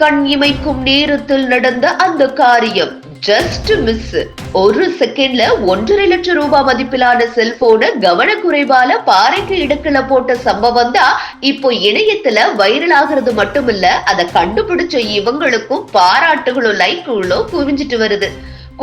கண் இமைக்கும் நேரத்தில் நடந்த அந்த காரியம். ஜஸ்ட் மிஸ் ஒரு செகண்ட்ல ஒன்றரை லட்சம் ரூபாய் மதிப்பிலான செல்போனை கவனக்குறைவால பாறைக்கு இடுக்கல போட்ட சம்பவம் தான் இப்போ இணையத்துல வைரல் ஆகிறது மட்டுமில்ல அதை கண்டுபிடிச்ச இவங்களுக்கும் பாராட்டுகளும் லைக்குகளும் குவிஞ்சிட்டு வருது.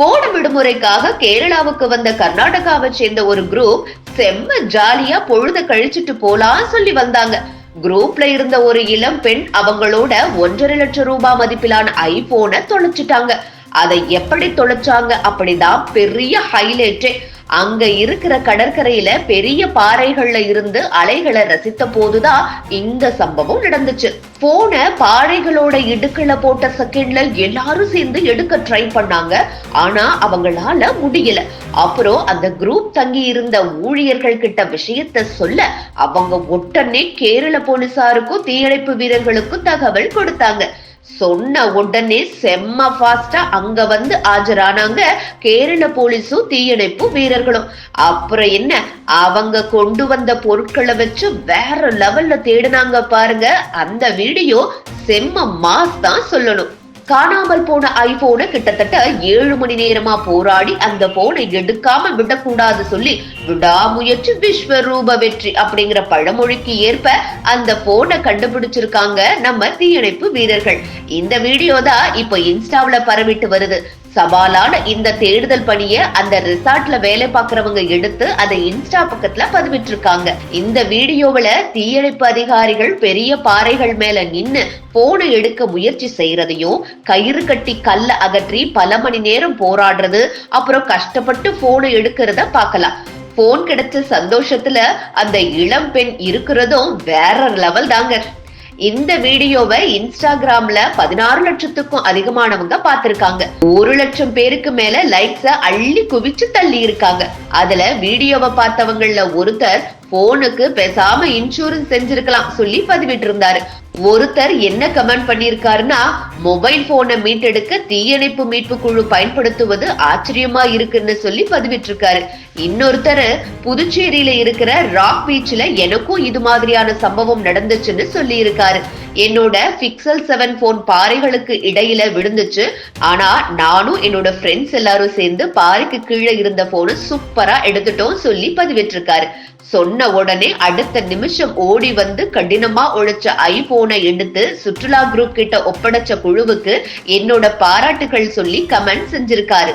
கோட விடுமுறைக்காக கேரளாவுக்கு வந்த கர்நாடகாவை சேர்ந்த ஒரு குரூப் செம்ம ஜாலியா பொழுத கழிச்சிட்டு போலாம் சொல்லி வந்தாங்க. குரூப்ல இருந்த ஒரு இளம் பெண் அவங்களோட ஒன்றரை லட்சம் ரூபாய் மதிப்பிலான ஐபோனை தொலைச்சிட்டாங்க. அதை எப்படி தொலைச்சாங்க அப்படிதான் பெரிய ஹைலைட்டே அங்க இருக்கிற கடற்கரையில பெரிய பாறைகள்ல இருந்து அலைகளை ரசித்த போதுதான் இந்த சம்பவம் நடந்துச்சு. போன பாறைகளோட இடுக்குல போட்ட செகண்ட்ல எல்லாரும் சேர்ந்து எடுக்க ட்ரை பண்ணாங்க. ஆனா அவங்களால முடியல. அப்புறம் அந்த குரூப் தங்கி இருந்த ஊழியர்கள் கிட்ட விஷயத்த சொல்ல அவங்க உடனே கேரள போலீசாருக்கும் தீயணைப்பு வீரர்களுக்கும் தகவல் கொடுத்தாங்க. சொன்ன உடனே செம்ம ஃபாஸ்டா அங்க வந்து ஆஜரானாங்க. கேரள போலீஸும் தீயணைப்பு வீரர்களும். அப்புறம் என்ன? அவங்க கொண்டு வந்த பொருட்களை வச்சு வேற லெவல்ல தேடினாங்க பாருங்க. அந்த வீடியோ செம்ம மாஸ் தான் சொல்லணும். காணாமல் போன ஐபோனை கிட்டத்தட்ட ஏழு மணி நேரமா போராடி அந்த போனை எடுக்காம விடக்கூடாது சொல்லி விடாமுயற்சி விஸ்வரூப வெற்றி அப்படிங்கிற பழமொழிக்கு ஏற்ப அந்த போனை கண்டுபிடிச்சிருக்காங்க நம்ம தீயணைப்பு வீரர்கள். இந்த வீடியோ தான் இப்ப இன்ஸ்டாவுல பரவிட்டு வருது. சவாலான இந்த தேடுதல் பணிய அந்த ரிசார்ட்ல வேலை பார்க்கறவங்க எடுத்து அதை இன்ஸ்டா பக்கத்துல பதிவிட்டிருக்காங்க. இந்த வீடியோவில தீயணைப்பு அதிகாரிகள் பெரிய பாறைகள் மேல நின்னு போனை எடுக்க முயற்சி செய்யறதையும் கயிறு கட்டி கல்ல அகற்றி பல மணி நேரம் போராடுறது அப்புறம் கஷ்டப்பட்டு போனை எடுக்கிறத பார்க்கலாம். போன் கிடைச்ச சந்தோஷத்துல அந்த இளம் பெண் இருக்கிறதும் வேற லெவல் தாங்க. இந்த வீடியோவை இன்ஸ்டாகிராம்ல பதினாறு லட்சத்துக்கும் அதிகமானவங்க பார்த்திருக்காங்க. ஒரு லட்சம் பேருக்கு மேல லைக்ஸ அள்ளி குவிச்சு தள்ளி இருக்காங்க. அதுல வீடியோவை பார்த்தவங்கள ஒருத்தர் போனுக்கு பேசாம இன்சூரன்ஸ் செஞ்சிருக்கலாம் சொல்லி பதிவிட்டு இருந்தாரு ஒருத்தர் என்ன கமெண்ட் பண்ணிருக்காருன்னா மொபைல் போனை மீட்டெடுக்க தீயணைப்பு மீட்பு குழு பயன்படுத்துவது ஆச்சரியமா இருக்குன்னு சொல்லி பதிவிட்டிருக்காரு. இன்னொருத்தர் புதுச்சேரியில இருக்கிற ராக் பீச்ல எனக்கும் இது மாதிரியான சம்பவம் நடந்துச்சுன்னு சொல்லி இருக்காரு என்னோட பிக்சல் செவன் போன் பாறைகளுக்கு இடையில விழுந்துச்சு. ஆனா நானும் என்னோட ஃப்ரெண்ட்ஸ் எல்லாரும் சேர்ந்து பாறைக்கு கீழே இருந்த போனை சூப்பரா எடுத்துட்டோம் சொல்லி பதிவிட்டிருக்காரு. சொன்ன உடனே அடுத்த நிமிஷம் ஓடி வந்து கடினமா உழைச்ச ஐபோனை எடுத்து சுற்றுலா குரூப் கிட்ட ஒப்படைச்ச குழுவுக்கு என்னோட பாராட்டுகள் சொல்லி கமெண்ட் செஞ்சிருக்காரு.